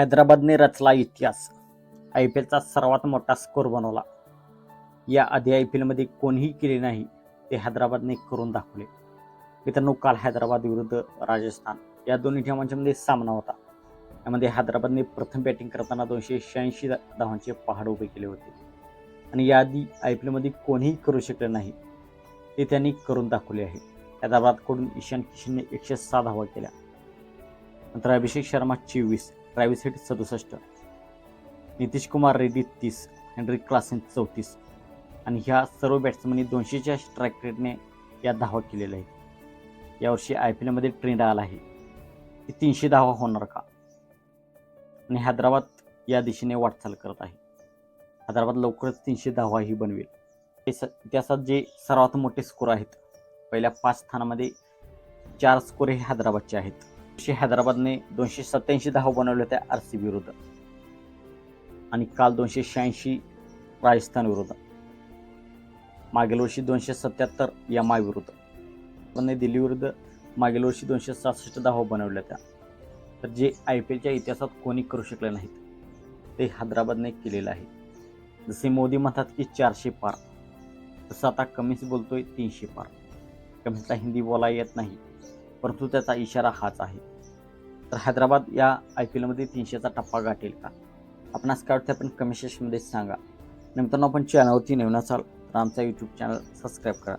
हैदराबादने रचला इतिहास. I P एलचा सर्वात मोठा स्कोर बनवला. या आधी आय पी एलमध्ये कोणीही केले नाही ते हैदराबादने करून दाखवले. मित्रांनो काल हैदराबाद विरुद्ध राजस्थान या दोन्ही टीमांच्यामध्ये सामना होता. यामध्ये हैदराबादने प्रथम बॅटिंग करताना दोनशे शहाऐंशी धावांचे पहाड उभे केले होते. आणि याआधी आय पी एलमध्ये कोणीही करू शकले नाही ते त्यांनी करून दाखवले आहे. हैदराबादकडून ईशान किशनने एकशे सहा धावा केल्या. नंतर अभिषेक शर्मा चोवीस ट्रॅव्हिस हेड सदुसष्ट. नितीश कुमार रेड्डी तीस हेनरी क्लासेन चौतीस. आणि ह्या सर्व बॅट्समननी दोनशेच्या स्ट्राईक रेटने या धावा केलेल्या आहेत. यावर्षी आय पी एलमध्ये ट्रेंड आला आहे. की तीनशे धावा होणार का? आणि हैदराबाद या दिशेने वाटचाल करत आहे. हैदराबाद लवकरच तीनशे धावाही बनवेल. हे स इतिहासात जे सर्वात मोठे स्कोर आहेत पहिल्या पाच स्थानामध्ये चार स्कोर हे हैदराबादचे आहेत. वर्षी हैदराबादने दोनशे सत्याऐंशी धाव बनवल्या होत्या आर सी विरुद्ध. आणि काल दोनशे शहाऐंशी राजस्थान विरुद्ध. मागील वर्षी दोनशे सत्याहत्तर एम आय विरुद्ध. पण दिल्ली विरुद्ध मागील वर्षी दोनशे सहासष्ट धावा बनवल्या होत्या. तर जे आय पी एलच्या इतिहासात कोणी करू शकले नाहीत ते हैदराबादने केलेलं आहे. जसे मोदी म्हणतात की चारशे पार तसं आता कमीच बोलतोय तीनशे पार. कमीचा हिंदी बोला येत नाही. परंतु त्याचा इशारा हाच आहे. तर हैदराबाद या आय पी एलमध्ये तीनशेचा टप्पा गाठेल का? आपणास काय वाटतं आपण कमेंट सेक्शनमध्ये सांगा. नंतर आपण चॅनलवरती नवीन असाल तर आमचा यूट्यूब चॅनल सबस्क्राईब करा.